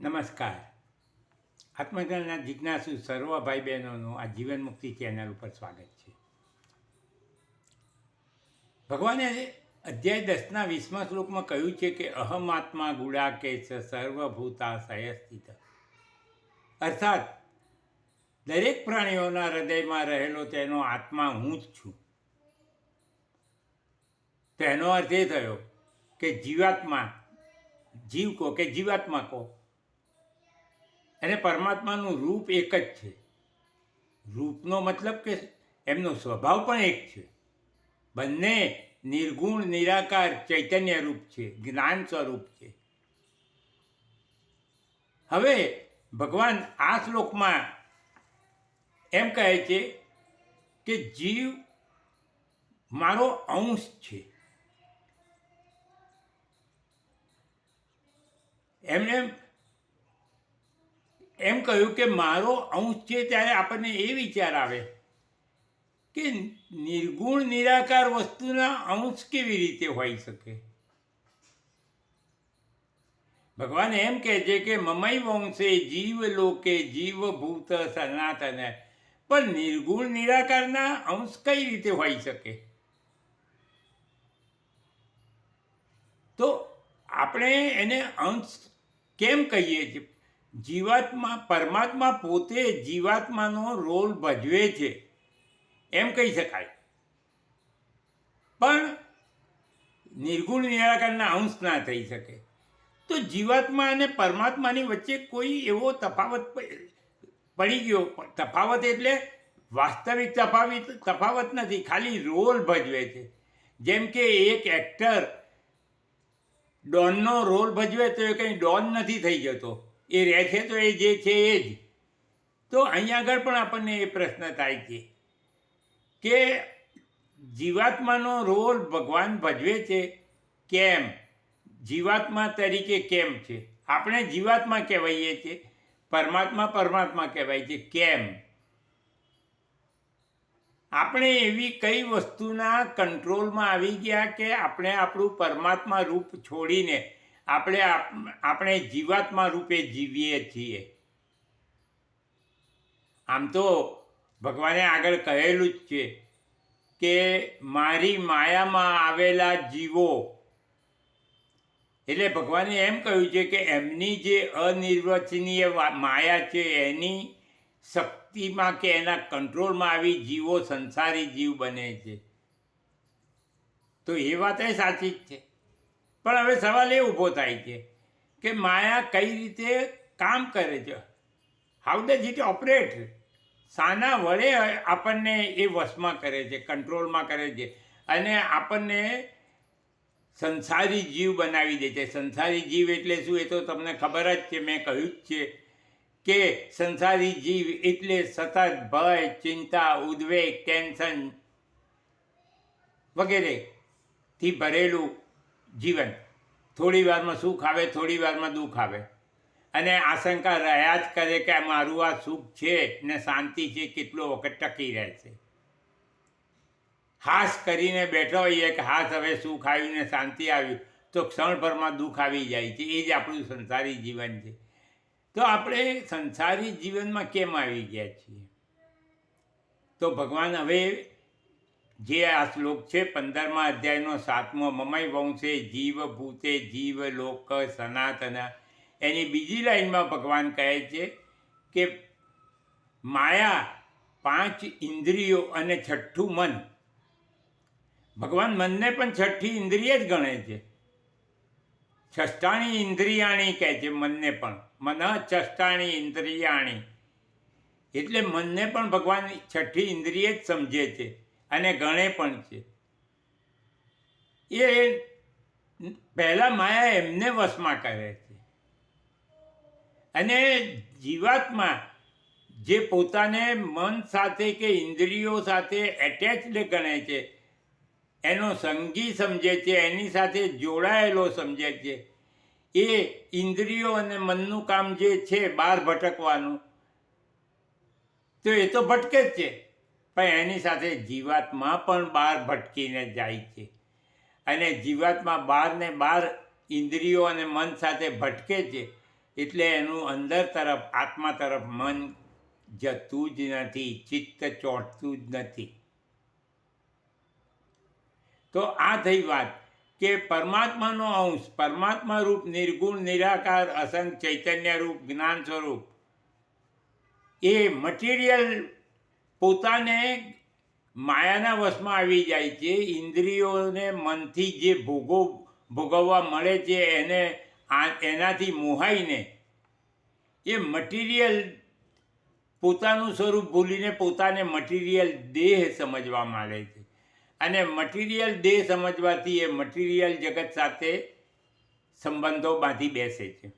નમસ્કાર. આત્મજ્ઞાનના જિજ્ઞાસુ સર્વ ભાઈ બહેનોનું આ જીવન મુક્તિ ચેનલ ઉપર સ્વાગત છે. ભગવાને અધ્યાય દસના વીસમા શ્લોકમાં કહ્યું છે કે, અહમ આત્મા ગુડા કે સર્વભૂતા સયસ્થિત. અર્થાત, દરેક પ્રાણીઓના હૃદયમાં રહેલો તેનો આત્મા હું જ છું. તેનો અર્થ એ થયો કે જીવાત્મા જીવ કહો કે જીવાત્મા કહો અને પરમાત્માનું રૂપ એક જ છે. રૂપનો મતલબ કે એમનો સ્વભાવ પણ એક છે. બંને નિર્ગુણ, નિરાકાર, ચૈતન્ય રૂપ છે, જ્ઞાન સ્વરૂપ છે. હવે ભગવાન આ શ્લોકમાં એમ કહે છે કે જીવ મારો અંશ છે. એમને એમ કહ્યું કે મારો અંશ છે ત્યારે આપણને એ વિચાર આવે કે નિર્ગુણ નિરાકાર વસ્તુના અંશ કેવી રીતે હોઈ શકે? ભગવાન એમ કહે છે કે મમય વંશે જીવ લોકે જીવ ભૂત સનાતન. પણ નિર્ગુણ નિરાકારના અંશ કઈ રીતે હોઈ શકે? તો આપણે એને અંશ કેમ કહીએ છીએ? જીવાત્મા, પરમાત્મા પોતે જીવાત્માનો રોલ ભજવે છે. એમ કહી શકાય. પણ નિર્ગુણ નિરાકારના અંશ ના થઈ શકે. તો જીવાત્મા અને પરમાત્માની વચ્ચે કોઈ એવો તફાવત પડી ગયો. તફાવત એટલે વાસ્તવિક તફાવત તફાવત નથી, ખાલી રોલ ભજવે છે. જેમ કે એક એક્ટર ડોનનો રોલ ભજવે તો એ કંઈ ડોન નથી થઈ જતો. એ રહે છે તો એ જે છે એ જ. તો અહીંયા આગળ પણ આપણને એ પ્રશ્ન થાય છે કે જીવાત્માનો રોલ ભગવાન ભજવે છે કેમ? જીવાત્મા તરીકે કેમ છે? આપણે જીવાત્મા કહેવાઈએ છીએ, પરમાત્મા પરમાત્મા કહેવાય છે, કેમ? આપણે એવી કઈ વસ્તુના કંટ્રોલમાં આવી ગયા કે આપણે આપણું પરમાત્મા રૂપ છોડીને આપણે આપ- આપણે જીવાત્મા રૂપે જીવીએ છીએ. આમ તો ભગવાને આગળ કહેલું જ છે કે મારી માયામાં આવેલા જીવો, એટલે ભગવાને એમ કહ્યું છે કે એમની જે અનિર્વચનીય માયા છે, એની શક્તિમાં કે એના કંટ્રોલમાં આવી જીવો સંસારી જીવ બને છે. તો એ વાત એ સાચી જ છે. પણ હવે સવાલ એ ઊભો થાય છે કે માયા કઈ રીતે કામ કરે છે? હાઉ ડઝ ઇટ ઓપરેટ શાના વડે આપણને એ વશમાં કરે છે, કંટ્રોલમાં કરે છે અને આપણને સંસારી જીવ બનાવી દે છે. સંસારી જીવ એટલે શું એ તો તમને ખબર જ છે, મેં કહ્યું જ છે કે સંસારી જીવ એટલે સતત ભય, ચિંતા, ઉદ્વેગ, ટેન્શન વગેરેથી ભરેલું જીવન. થોડી વારમાં સુખ આવે, થોડી વારમાં દુઃખ આવે. અને આશંકા રહ્યા જ કરે કે મારું આ સુખ છે ને શાંતિ છે કેટલો વખત ટકી રહેશે હાસ કરીને બેઠો હોઈએ કે હાસ હવે સુખ આવ્યું ને શાંતિ આવ્યું, તો ક્ષણભરમાં દુઃખ આવી જાય છે. એ જ આપણું સંસારી જીવન છે. તો આપણે સંસારી જીવનમાં કેમ આવી ગયા છીએ? તો ભગવાન હવે જે આ શ્લોક છે, પંદરમા અધ્યાયનો સાતમો, મમય વંશે જીવ ભૂતે જીવ લોક સનાતન. એની બીજી લાઈનમાં ભગવાન કહે છે કે માયા પાંચ ઇન્દ્રિયો અને છઠ્ઠું મન. ભગવાન મનને પણ છઠ્ઠી ઇન્દ્રિય જ ગણે છે. છષ્ટાણી ઇન્દ્રિયાણી કહે છે મનને પણ. મન છષ્ટાણી ઇન્દ્રિયાણી. એટલે મનને પણ ભગવાન છઠ્ઠી ઇન્દ્રિય જ સમજે છે. અને ગણે પણ છે. એ પહેલાં માયા એમને વશમાં કરે છે. અને જીવાત્મા જે પોતાને મન સાથે કે ઇન્દ્રિયો સાથે એટેચડ ગણે છે, એનો સંગી સમજે છે, એની સાથે જોડાયેલો સમજે છે, એ ઇન્દ્રિયો અને મનનું કામ જે છે બહાર ભટકવાનું, તો એ તો ભટકે જ છે. પણ એની સાથે જીવાતમાં પણ બહાર ભટકીને જાય છે. અને જીવાતમાં બહારને બહાર ઇન્દ્રિયો અને મન સાથે ભટકે છે, એટલે એનું અંદર તરફ, આત્મા તરફ મન જતું જ નથી, ચિત્ત ચોંટતું જ નથી. તો આ થઈ વાત કે પરમાત્માનો અંશ, પરમાત્મા રૂપ નિર્ગુણ, નિરાકાર, અસંગ, ચૈતન્ય રૂપ, જ્ઞાન સ્વરૂપ, એ મટીરિયલ પોતાને માયાના વશમાં આવી જાય છે. ઇન્દ્રિયોને મનથી જે ભોગો ભોગવવા મળે છે એને એનાથી મોહાઈને એ મટીરિયલ પોતાનું સ્વરૂપ ભૂલીને પોતાને મટીરિયલ દેહ સમજવા માંડે છે. અને મટીરિયલ દેહ સમજવાથી એ મટીરિયલ જગત સાથે સંબંધો બાંધી બેસે છે.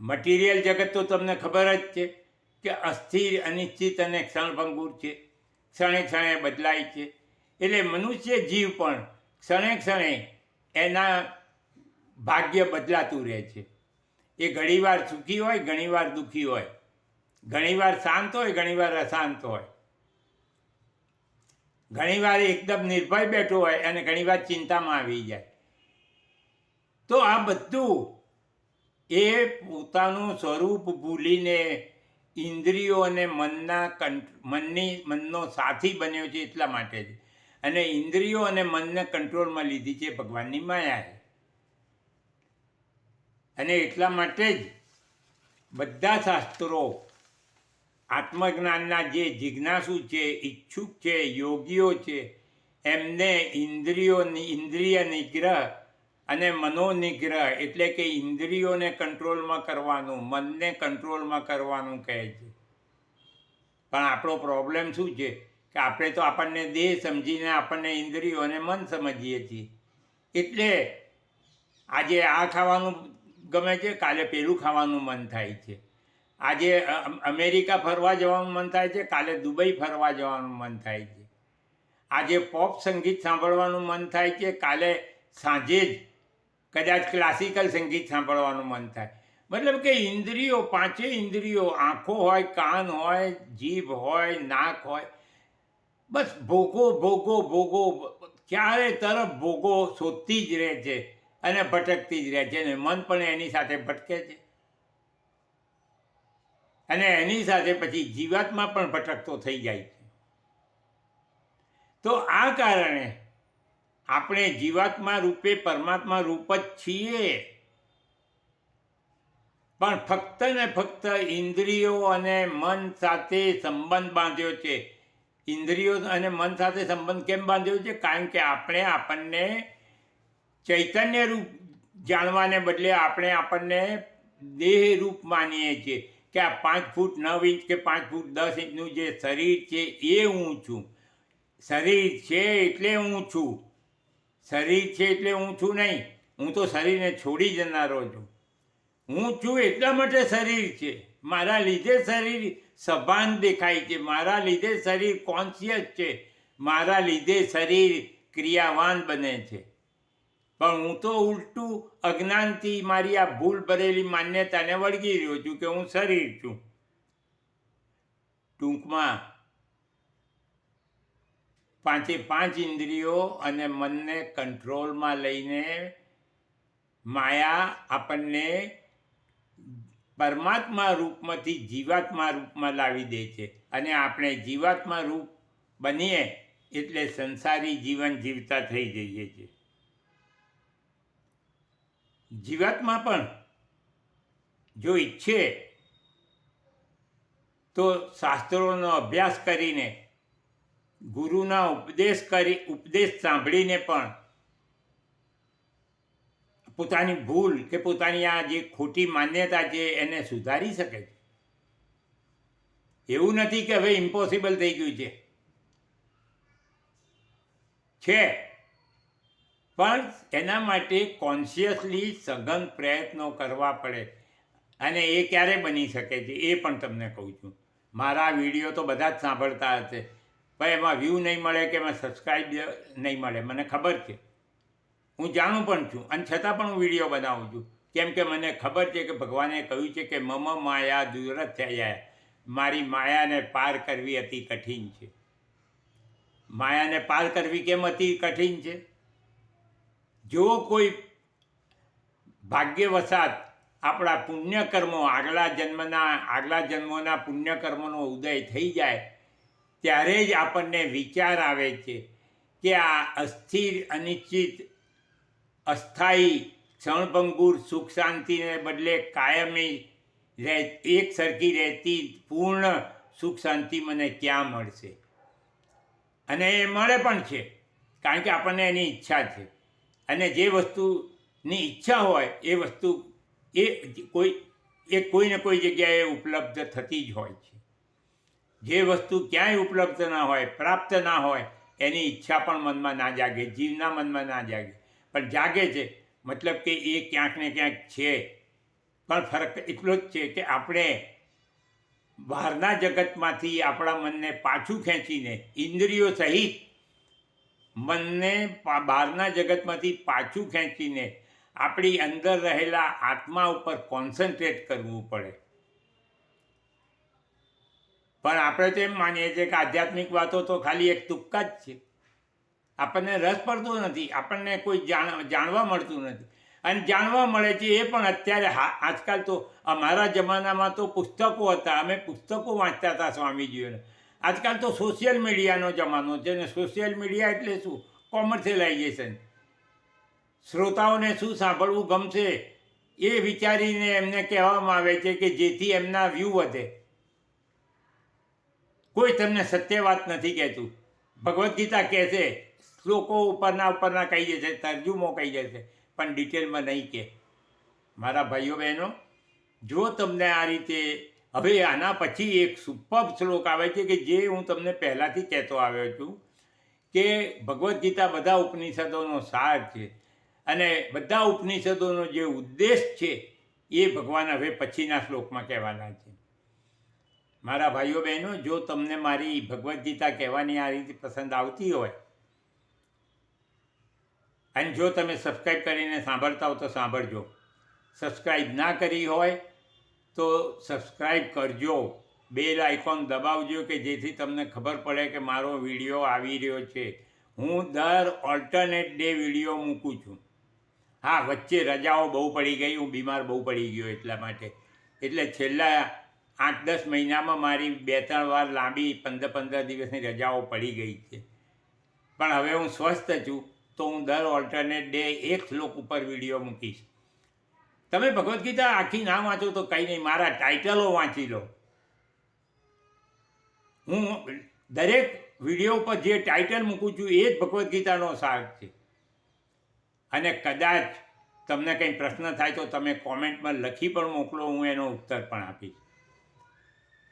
મટીરિયલ જગત તો તમને ખબર જ છે. કે અસ્થિર અનિશ્ચિત અને ક્ષણભંગુર છે. ક્ષણે ક્ષણે બદલાય છે. એટલે મનુષ્ય જીવ પણ ક્ષણે ક્ષણે એના ભાગ્ય બદલાતું રહે છે. એ ઘણીવાર સુખી હોય ઘણીવાર દુઃખી હોય. ઘણીવાર શાંત હોય ઘણીવાર અશાંત હોય. ઘણીવાર એકદમ નિર્ભય બેઠો હોય અને ઘણીવાર ચિંતામાં આવી જાય. તો આ બધું એ પોતાનું સ્વરૂપ ભૂલીને ઇન્દ્રિયો અને મનના મનની, મનનો સાથી બન્યો છે એટલા માટે જ. અને ઇન્દ્રિયો અને મનને કંટ્રોલમાં લીધી છે ભગવાનની માયાએ અને એટલા માટે જ બધા શાસ્ત્રો આત્મજ્ઞાનના જે જિજ્ઞાસુ છે, ઈચ્છુક છે, યોગીઓ છે, એમને ઇન્દ્રિયો ઇન્દ્રિય નિગ્રહ અને મનોનિગ્રહ એટલે કે ઇન્દ્રિયોને કંટ્રોલમાં કરવાનું, મનને કંટ્રોલમાં કરવાનું કહે છે. પણ આપણો પ્રોબ્લેમ શું છે? કે આપણે તો આપણને દેહ સમજીને આપણને ઇન્દ્રિયો અને મન સમજીએ છીએ. એટલે આજે આ ખાવાનું ગમે છે, કાલે પેલું ખાવાનું મન થાય છે. આજે અમેરિકા ફરવા જવાનું મન થાય છે, કાલે દુબઈ ફરવા જવાનું મન થાય છે. આજે પોપ સંગીત સાંભળવાનું મન થાય છે, કાલે સાંજે જ કદાચ ક્લાસિકલ સંગીત સાંભળવાનું મન થાય. મતલબ કે ઇન્દ્રિયો પાંચે ઇન્દ્રિયો, આંખો હોય, કાન હોય, જીભ હોય, નાક હોય, બસ ભોગો ભોગો ભોગો, ક્યારે તરફ ભોગો શોધતી જ રહે છે અને ભટકતી જ રહે છે અને મન પણ એની સાથે ભટકે છે. અને એની સાથે પછી જીવાતમાં પણ ભટકતો થઈ જાય છે. તો આ કારણે આપણે જીવાત્મા રૂપે પરમાત્મા રૂપ જ છીએ. પણ ફક્ત ને ફક્ત ઇન્દ્રિયો અને મન સાથે સંબંધ બાંધ્યો છે. ઇન્દ્રિયો અને મન સાથે સંબંધ કેમ બાંધ્યો છે? કારણ કે આપણે આપણને ચૈતન્ય રૂપ જાણવાને બદલે આપણે આપણને દેહ રૂપ માનીએ છીએ કે આ પાંચ ફૂટ નવ ઇંચ કે પાંચ ફૂટ દસ ઇંચનું જે શરીર છે એ હું છું. શરીર છે એટલે હું છું. શરીર છે એટલે હું છું નહીં. હું તો શરીરને છોડી જનારો છું. હું છું એટલા માટે શરીર છે. મારા લીધે શરીર સભાન દેખાય છે. મારા લીધે શરીર કોન્શિયસ છે. મારા લીધે શરીર ક્રિયાવાન બને છે. પણ હું તો ઉલટું અજ્ઞાનથી મારી આ ભૂલ ભરેલી માન્યતાને વળગી રહ્યો છું કે હું શરીર છું. ટૂંકમાં પાંચે પાંચ ઇન્દ્રિયો અને મનને કંટ્રોલમાં લઈને માયા આપણને પરમાત્મા રૂપમાંથી જીવાત્મા રૂપમાં લાવી દે છે. અને આપણે જીવાત્મા રૂપ બનીએ એટલે સંસારી જીવન જીવતા થઈ જઈએ છીએ. જીવાત્મા પણ જો ઈચ્છે તો શાસ્ત્રોનો અભ્યાસ કરીને ગુરુના ઉપદેશ કરી, ઉપદેશ સાંભળીને પણ પોતાની ભૂલ કે પોતાની આ જે ખોટી માન્યતા છે એને સુધારી શકે છે. એવું નથી કે હવે ઇમ્પોસિબલ થઈ ગયું છે. છે. પણ એના માટે કોન્શિયસલી સઘન પ્રયત્નો કરવા પડે. અને એ ક્યારે બની શકે છે એ પણ તમને કહું છું. મારા વીડિયો તો બધા જ સાંભળતા હશે. પણ એમાં વ્યૂ નહીં મળે કે એમાં સબસ્ક્રાઈબ નહીં મળે? મને ખબર છે. હું જાણું પણ છું. અને છતાં પણ હું વીડિયો બનાવું છું. કેમ કે મને ખબર છે કે ભગવાને કહ્યું છે કે મમ માયા દુરત થયા મારી માયાને પાર કરવી અતિ કઠિન છે. માયાને પાર કરવી કેમ અતિ કઠિન છે? જો કોઈ ભાગ્યવશાત આપણા પુણ્યકર્મો આગલા જન્મના આગલા જન્મોના પુણ્યકર્મોનો ઉદય થઈ જાય ત્યારે જ આપણને વિચાર આવે છે કે આ અસ્થિર, અનિશ્ચિત, અસ્થાયી ક્ષણભંગુર સુખ શાંતિને બદલે કાયમી રહે, એક સરખી રહેતી પૂર્ણ સુખ શાંતિ મને ક્યાં મળશે? અને એ મળે પણ છે, કારણ કે આપણને એની ઈચ્છા છે. અને જે વસ્તુની ઈચ્છા હોય, એ વસ્તુ એ કોઈ એ કોઈ ને કોઈ જગ્યાએ ઉપલબ્ધ થતી જ હોય છે. જે વસ્તુ ક્યાંય ઉપલબ્ધ ના હોય, પ્રાપ્ત ના હોય, એની ઈચ્છા પણ મનમાં ના જાગે, જીવના મનમાં ના જાગે. પણ જાગે છે, મતલબ કે એ ક્યાંક ને ક્યાંક છે. પણ ફરક એટલો જ છે કે આપણે બહારના જગતમાંથી આપણા મનને પાછું ખેંચીને, ઇન્દ્રિયો સહિત મનને બહારના જગતમાંથી પાછું ખેંચીને આપણી અંદર રહેલા આત્મા ઉપર કોન્સન્ટ્રેટ કરવું પડે. પણ આપણે તો એમ માનીએ છીએ કે આધ્યાત્મિક વાતો તો ખાલી એક તુક્કા જ છે. આપણને રસ પડતો નથી, આપણને કોઈ જાણ, જાણવા મળતું નથી. અને જાણવા મળે છે એ પણ અત્યારે આજકાલ તો અમારા જમાનામાં તો પુસ્તકો હતા, અમે પુસ્તકો વાંચતા હતા સ્વામીજીઓને. આજકાલ તો સોશિયલ મીડિયાનો જમાનો છે ને સોશિયલ મીડિયા એટલે શું? કોમર્શિયલાઇઝેશન. શ્રોતાઓને શું સાંભળવું ગમશે એ વિચારીને એમને કહેવામાં આવે છે કે જેથી એમના વ્યૂ વધે. કોઈ તમને સત્ય વાત નથી કહેતું. ભગવદ્ ગીતા કહે છે, શ્લોકો ઉપરના ઉપરના કહી જશે તર્જુમો કહી જશે પણ ડિટેલમાં નહીં કહે. મારા ભાઈઓ બહેનો, જો તમને આ રીતે, હવે આના પછી એક સુપર શ્લોક આવે છે કે જે હું તમને પહેલાંથી કહેતો આવ્યો છું, કે ભગવદ્ ગીતા બધા ઉપનિષદોનો સાર છે અને બધા ઉપનિષદોનો જે ઉદ્દેશ છે એ ભગવાન હવે પછીના શ્લોકમાં કહેવાના છે. મારા ભાઈઓ બહેનો જો તમને મારી ભગવદ્ ગીતા કહેવાની આ રીતે પસંદ આવતી હોય, અને જો તમે સબસ્ક્રાઈબ કરીને સાંભળતા હો તો સાંભળજો. સબસ્ક્રાઈબ ના કરી હોય તો સબસ્ક્રાઈબ કરજો. બેલ આઇકોન દબાવજો કે જેથી તમને ખબર પડે કે મારો વીડિયો આવી રહ્યો છે. હું દર ઓલ્ટરનેટ ડે વીડિયો મૂકું છું. હા, વચ્ચે રજાઓ બહુ પડી ગઈ, હું બીમાર બહુ પડી ગયો એટલા માટે. એટલે છેલ્લા આઠ દસ મહિનામાં મારી બે ત્રણ વાર લાંબી પંદર પંદર દિવસની રજાઓ પડી ગઈ છે. પણ હવે હું સ્વસ્થ છું, તો હું દર ઓલ્ટરનેટ ડે એક શ્લોક ઉપર વીડિયો મૂકીશ. તમે ભગવદ્ ગીતા આખી ના વાંચો તો કંઈ નહીં, મારા ટાઇટલો વાંચી લો. હું દરેક વીડિયો ઉપર જે ટાઇટલ મૂકું છું, એ જ ભગવદ્ ગીતાનો સાર છે. અને કદાચ તમને કંઈ પ્રશ્ન થાય તો તમે કોમેન્ટમાં લખી પણ મોકલો, હું એનો ઉત્તર પણ આપીશ.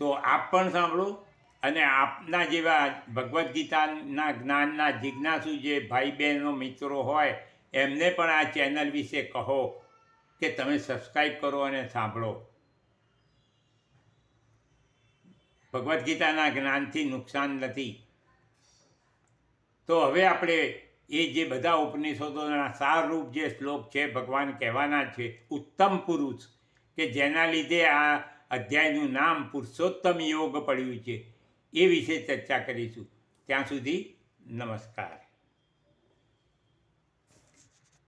તો આપ પણ સાંભળો. અને આપના જેવા ભગવદ્ ગીતાના જ્ઞાનના જિજ્ઞાસુ જે ભાઈ બહેનો મિત્રો હોય, એમને પણ આ ચેનલ વિશે કહો કે તમે સબસ્ક્રાઈબ કરો અને સાંભળો. ભગવદ્ ગીતાના જ્ઞાનથી નુકસાન નથી. તો હવે આપણે એ જે બધા ઉપનિષદોના સારરૂપ જે શ્લોક છે ભગવાન કહેવાના છે, ઉત્તમ પુરુષ, કે જેના લીધે આ અધ્યાયનું નામ પુરુષોત્તમ યોગ પડ્યું છે. એ વિશે ચર્ચા કરીશું. ત્યાં સુધી નમસ્કાર.